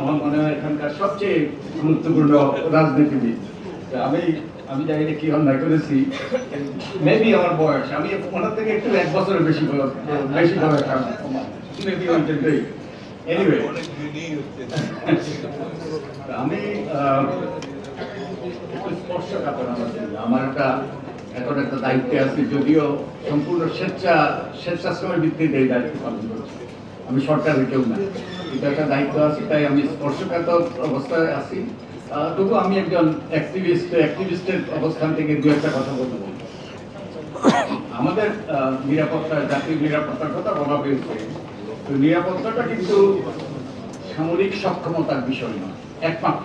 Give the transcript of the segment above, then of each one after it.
আমার মনে হয় এখানকার সবচেয়ে গুরুত্বপূর্ণ রাজনীতিবিদ। আমি আমি জানি না কি অন্যায় করেছি মেবি আমার বয়স আমি ওনার থেকে একটু এক বছরের বেশি বয়স বেশি বয়স মেবি ওই জন্যই এনিওয়ে আমি আহ, একটু স্পর্শকাতর আমার আমার একটা এখন একটা দায়িত্বে আছি, যদিও সম্পূর্ণ স্বেচ্ছা, স্বেচ্ছাশ্রমের ভিত্তিতে এই দায়িত্ব পালন করছি। আমি সরকারের কেউ না। এটা একটা দায়িত্ব আছে, তাই আমি স্পর্শকাতর অবস্থায় আছি। তবু আমি একজন অ্যাক্টিভিস্ট অ্যাক্টিভিস্টের অবস্থান থেকে দু একটা কথা বলতে বলি আমাদের নিরাপত্তা, জাতীয় নিরাপত্তার কথা বলা হয়েছে। তো নিরাপত্তাটা কিন্তু সামরিক সক্ষমতার বিষয় নয়, একমাত্র।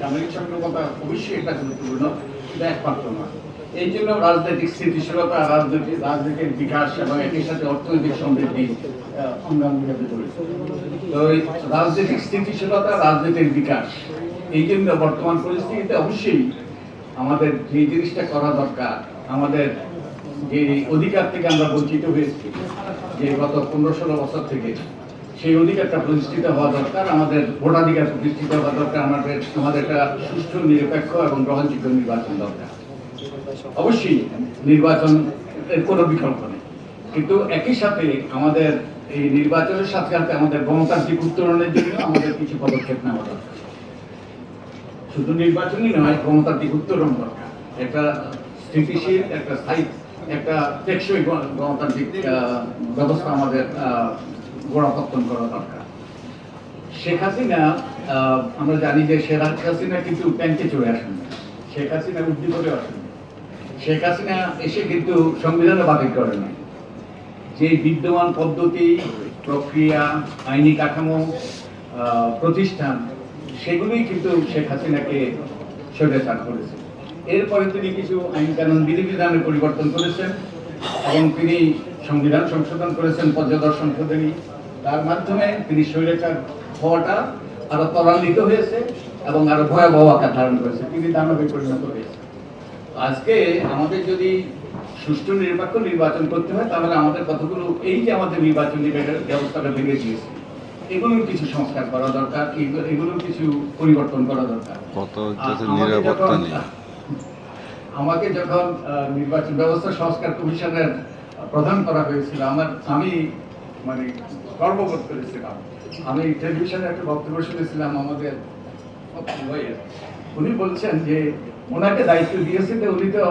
সামরিক সক্ষমতা অবশ্যই এটা গুরুত্বপূর্ণ কিন্তু একমাত্র নয়। এই জন্য রাজনৈতিক স্থিতিশীলতা, রাজনৈতিক রাজনীতির বিকাশ এবং একই সাথে অর্থনৈতিক সমৃদ্ধি রাজনৈতিক স্থিতিশীলতা রাজনীতির বিকাশ, এই জন্য বর্তমান পরিস্থিতিতে অবশ্যই আমাদের যে জিনিসটা করা দরকার, আমাদের যে অধিকার থেকে আমরা বঞ্চিত হয়েছি, যে গত পনেরো ষোলো বছর থেকে সেই অধিকারটা প্রতিষ্ঠিত হওয়া দরকার, আমাদের ভোটাধিকার প্রতিষ্ঠিত হওয়া দরকার, আমাদের আমাদের একটা সুষ্ঠু, নিরপেক্ষ এবং গ্রহণযোগ্য নির্বাচন দরকার। অবশ্যই নির্বাচন কোনো বিকল্প নেই কিন্তু একই সাথে আমাদের এই নির্বাচনের সাথে সাথে আমাদের গণতান্ত্রিক উত্তরণের জন্য আমাদের কিছু পদক্ষেপ নেওয়া দরকার শুধু নির্বাচনই নয় গণতান্ত্রিক উত্তরণ দরকার একটা স্থিতিশীল একটা স্থায়ী একটা টেকসই গণ- গণতান্ত্রিক ব্যবস্থা আমাদের আহ, গোড়াপত্তন করা দরকার শেখ হাসিনা আমরা জানি যে শেখ হাসিনা কিন্তু ট্যাঙ্কে চলে আসেন। শেখ হাসিনা করে আসেন। শেখ হাসিনা এসে কিন্তু সংবিধানে বাতিল করে নাই। যে বিদ্যমান পদ্ধতি, প্রক্রিয়া, আইনি কাঠামো প্রতিষ্ঠান, সেগুলোই কিন্তু শেখ হাসিনাকে স্বৈরাচার করেছে। এরপরে তিনি কিছু আইন কানুন বিধিবিধানের পরিবর্তন করেছেন এবং তিনি সংবিধান সংশোধন করেছেন পঞ্চদশ সংশোধনী। তার মাধ্যমে তিনি স্বৈরাচার হওয়াটা আরও ত্বরান্বিত হয়েছে এবং আরও ভয়াবহ আকার ধারণ করেছে। তিনি দানবে পরিণত হয়েছে আজকে আমাদের যদি সুষ্ঠু নিরপেক্ষ নির্বাচন করতে হয় তাহলে আমাদের কতগুলো এই যে আমাদের নির্বাচনী ব্যবস্থাটা ভেঙে দিয়েছে এগুলোর কিছু সংস্কার করা দরকার এগুলোর কিছু পরিবর্তন করা দরকার কত আমাকে নিরাপত্তা যখন- নেই আমাকে যখন নির্বাচন ব্যবস্থা সংস্কার কমিশনের প্রধান করা হয়েছিল আমার আমি মানে গর্ববোধ করেছিলাম আমি টেলিভিশনে একটা বক্তব্য শুনেছিলাম আমাদের। উনি বলছেন যে ওনাকে দায়িত্ব দিয়েছে যে উনি তো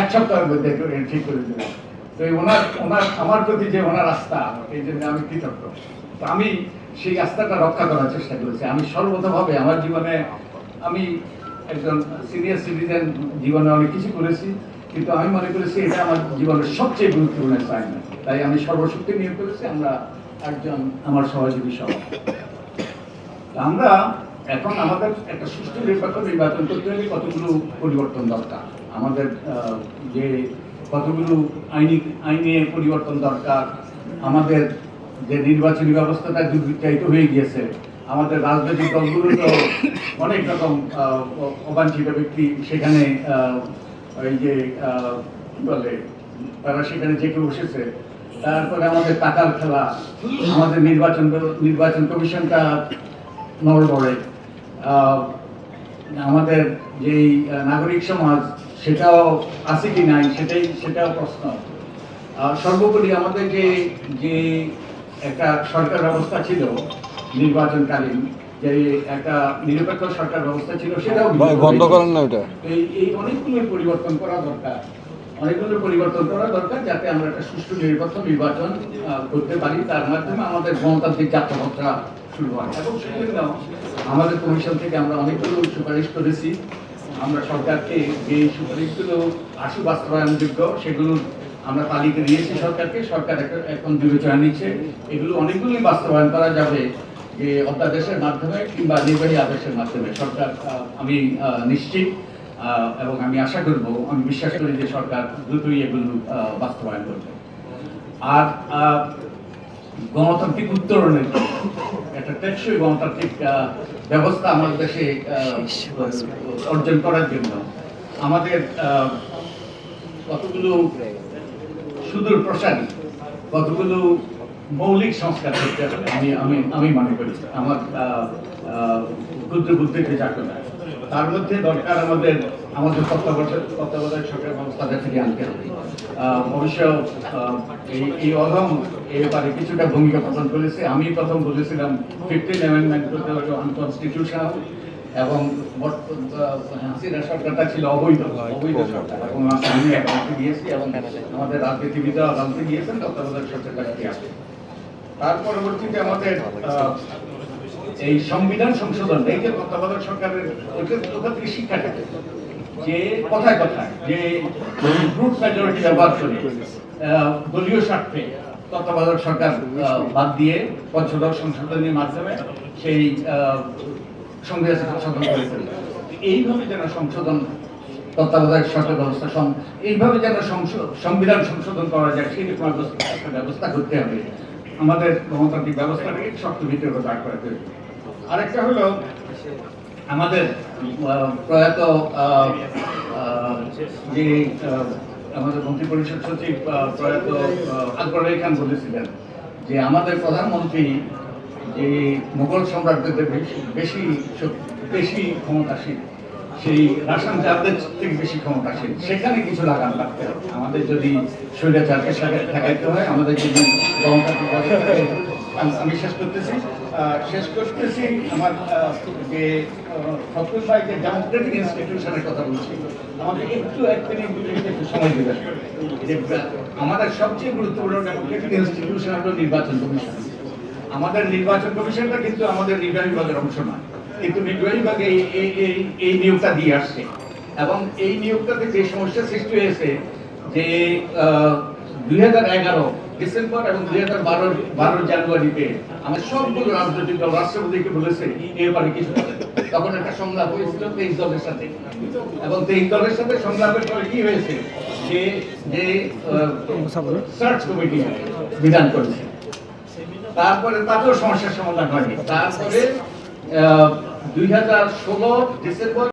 এক সপ্তাহের মধ্যে ঠিক করে দেবেন। তো ওনার ওনার, আমার প্রতি যে ওনার আস্থা, এই জন্য আমি কৃতজ্ঞ। তো আমি সেই আস্থাটা রক্ষা করার চেষ্টা করেছি। আমি সর্বতভাবে আমার জীবনে আমি একজন সিনিয়র সিটিজেন জীবনে অনেক কিছু করেছি, কিন্তু আমি মনে করেছি এটা আমার জীবনের সবচেয়ে গুরুত্বপূর্ণ চাইনা তাই আমি সর্বশক্তি নিয়োগ করেছি, আমরা একজন আমার সহযোগী সহ আমরা এখন আমাদের একটা সুষ্ঠু নিরপেক্ষ নির্বাচন করতে হলে কতগুলো পরিবর্তন দরকার? আমাদের যে কতগুলো আইনি, আইনে পরিবর্তন দরকার? আমাদের যে নির্বাচনী ব্যবস্থাটা দুর্বৃত্তায়িত হয়ে গিয়েছে। আমাদের রাজনৈতিক দলগুলো তো অনেক রকম অবাঞ্ছিত ব্যক্তি। সেখানে এই যে বলে, তারা সেখানে জেকে বসেছে। তারপরে আমাদের টাকার খেলা। আমাদের নির্বাচন নির্বাচন কমিশনটা নড়বড়ে। আমাদের যেই নাগরিক সমাজ সেটাও আছে কি নাই সেটাই সেটাও প্রশ্ন। সর্বোপরি আমাদের যে যে একটা সরকার ব্যবস্থা ছিল নির্বাচনকালীন যে একটা নিরপেক্ষ সরকার ব্যবস্থা ছিল সেটাও বন্ধ করেন না ওটা এই এই অনেকগুলো পরিবর্তন করা দরকার। অনেকগুলো পরিবর্তন করা দরকার যাতে আমরা একটা সুষ্ঠু নির্বাচন আহ, করতে পারি। তার মাধ্যমে আমাদের গণতান্ত্রিক যাত্রাপত্রা শুরু হয়। এবং আমাদের কমিশন থেকে আমরা অনেকগুলো সুপারিশ করেছি। আমরা সরকারকে যে সুপারিশগুলো আশু বাস্তবায়নযোগ্য সেগুলো আমরা তালিকা দিয়েছি সরকারকে। সরকার এখন- বিবেচনা নিচ্ছে। এগুলো অনেকগুলোই বাস্তবায়ন করা যাবে যে অধ্যাদেশের মাধ্যমে কিংবা নির্বাহী আদেশের মাধ্যমে। সরকার আমি নিশ্চিত এবং আমি আশা করব, আমি বিশ্বাস করি যে সরকার দ্রুতই এগুলো বাস্তবায়ন করবে। আর গণতান্ত্রিক উত্তরণের একটা টেকসই গণতান্ত্রিক ব্যবস্থা আমাদের দেশে অর্জন করার জন্য আমাদের কতগুলো সুদূর প্রসারী, কতগুলো মৌলিক সংস্কার করতে আমি আমি আমি মনে করি। আমার ক্ষুদ্র বুদ্ধিতে চাকরি না তার মধ্যে দরকার আমাদের আমাদের তত্ত্বাবধায়ক তত্ত্বাবধায়ক সরকার ব্যবস্থাটা ফিরিয়ে আনতে হবে। অবশ্য এই অধম এ ব্যাপারে কিছুটা ভূমিকা পালন করেছে। আমি প্রথম বলেছিলাম, ফিফটিন অ্যামেন্ডমেন্ট করতে হবে আনকনস্টিটিউশনাল এবং হাসিনা সরকারটা ছিল অবৈধ অবৈধ সরকার। এবং আমি আদালতে গিয়েছি এবং আমাদের রাজনীতিবিদরা আদালতে গিয়েছেন, তত্ত্বাবধায়ক সরকারটা তার পরবর্তীতে আমাদের এই সংবিধান সংশোধন এই যে তত্ত্বাবধায়ক সরকারের ওখান থেকে শিক্ষা যে কথায় কথায়, যে গ্রুপ মেজরিটি ব্যবহার করে দলীয় স্বার্থে তত্ত্বাবধায়ক সরকার বাদ দিয়ে পঞ্চদশ সংশোধনের মাধ্যমে সেই সংবিধান সংশোধন করেছেন এইভাবে যেন সংশোধন, তত্ত্বাবধায়ক সরকার ব্যবস্থা এইভাবে যেন সংবিধান সংশোধন করা যায়, সেই রকম ব্যবস্থা- করতে হবে। আমাদের গণতান্ত্রিক ব্যবস্থাটাকে শক্ত উপর দাঁড় করাতে হবে। আরেকটা হলো আমাদের প্রয়াত আহ, আহ, যে আহ, আমাদের মন্ত্রী পরিষদ সচিব প্রয়াত আকবর আলী খান বলেছিলেন যে আমাদের প্রধানমন্ত্রী যে মুঘল সম্রাটদের বেশি বেশি ক্ষমতাশীল সেই রাসায়ন জাতদের থেকে বেশি ক্ষমতাশীল সেখানে কিছু লাগান রাখতে হবে। আমাদের যদি স্বৈরাচারকে সাথে- ঠেকাইতে হয় আমাদের যদি গণতান্ত্রিক আমি- শেষ করতেছি। শেষ করতেছি আমার যে ফতুল ভাই যে ডেমোক্রেটিক ইনস্টিটিউশনের কথা বলছি। আমাদের একটু এক মিনিট একটু সময় দেবেন। যে, আমাদের সবচেয়ে গুরুত্বপূর্ণ ডেমোক্রেটিক ইনস্টিটিউশন হলো নির্বাচন কমিশন। আমাদের নির্বাচন কমিশনটা কিন্তু আমাদের নির্বাহী বিভাগের অংশ নয়। কিন্তু নির্বাহী বিভাগ এই এই নিয়োগটা দিয়ে আসছে। এবং এই নিয়োগটাতে যে সমস্যা সৃষ্টি হয়েছে যে দুই হাজার এগারো ডিসেম্বর এবং দুই হাজার বারো জানুয়ারিতে সবগুলো রাজনৈতিক দল, রাষ্ট্রপতিকে বলেছে এই ব্যাপারে কিছু তখন একটা সংলাপ হয়েছিল তেইশ দলের সাথে। এবং তেইশ দলের সাথে সংলাপের পরে কি হয়েছে? যে যে সার্চ কমিটি বিধান করেছে। তারপরে তাতেও সমস্যার সমাধান হয়নি। তারপরে দুই হাজার ষোলো ডিসেম্বর